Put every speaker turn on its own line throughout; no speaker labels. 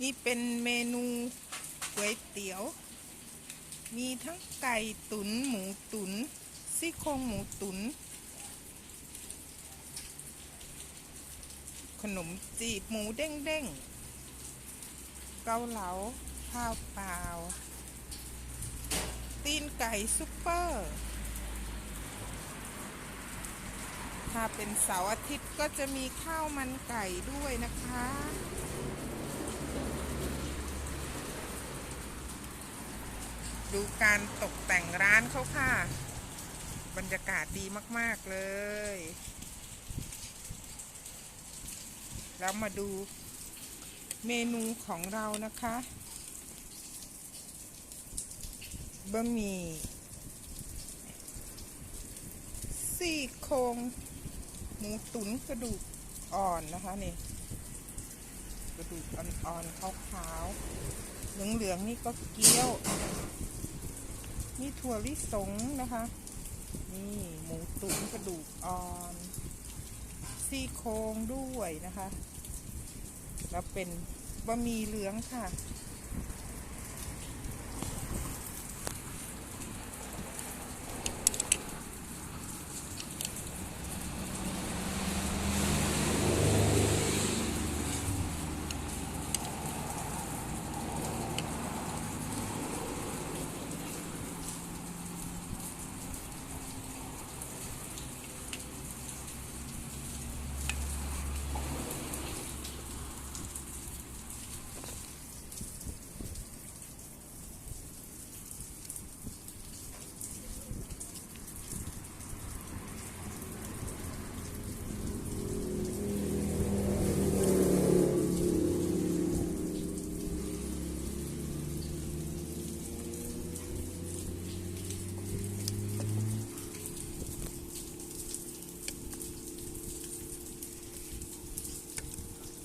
นี่เป็นเมนูก๋วยเตี๋ยว มีทั้งไก่ตุนหมูตุนซี่โครงหมูตุนขนมจีบหมูเด้งเด้งเกาเหลาข้าวเปล่า ตีนไก่ซุปเปอร์ ถ้าเป็นเสาร์อาทิตย์ก็จะมีข้าวมันไก่ด้วยนะคะ ดูการตกแต่งร้านเขาค่ะ บรรยากาศดีมาก ๆ เลย แล้วมาดูเมนูของเรานะคะบะหมี่ซี่โครงหมูตุ๋นกระดูกอ่อนนะคะนี่กระดูกอ่อนๆขาวๆเหลืองๆนี่ก็เกี๊ยว นี่ถั่วลิสงนะคะ นี่หมูตุ๋นกระดูกอ่อนซี่โครงด้วยนะคะ แล้วเป็นบะหมี่เหลืองค่ะ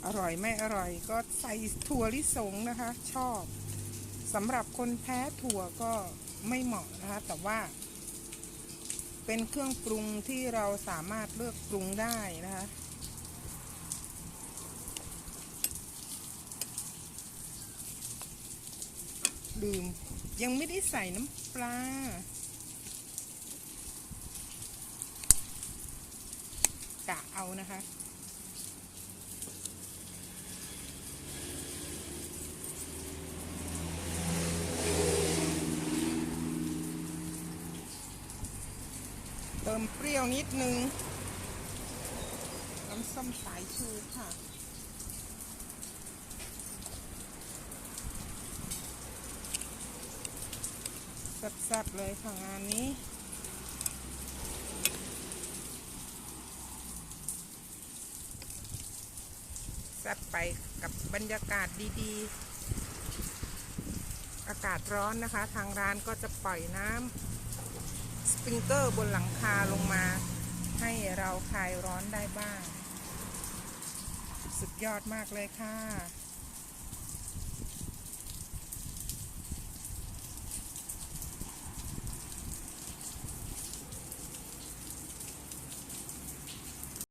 อร่อยไม่อร่อยก็ใส่ถั่วลิสงนะคะ ชอบสำหรับคนแพ้ถั่วก็ไม่เหมาะนะคะ แต่ว่า เป็นเครื่องปรุงที่เราสามารถเลือกปรุงได้นะคะลืมยังไม่ได้ใส่น้ำปลากะเอานะคะ เติมเปรี้ยวนิดนึง น้ำส้มสายชูค่ะสัดๆเลยค่ะงานนี้ สัดไปกับบรรยากาศดีๆ อากาศร้อนนะคะ ทางร้านก็จะปล่อยน้ำ สปริงเกอร์บนหลังคาลงมา ให้เราคลายร้อนได้บ้าง สุดยอดมากเลยค่ะ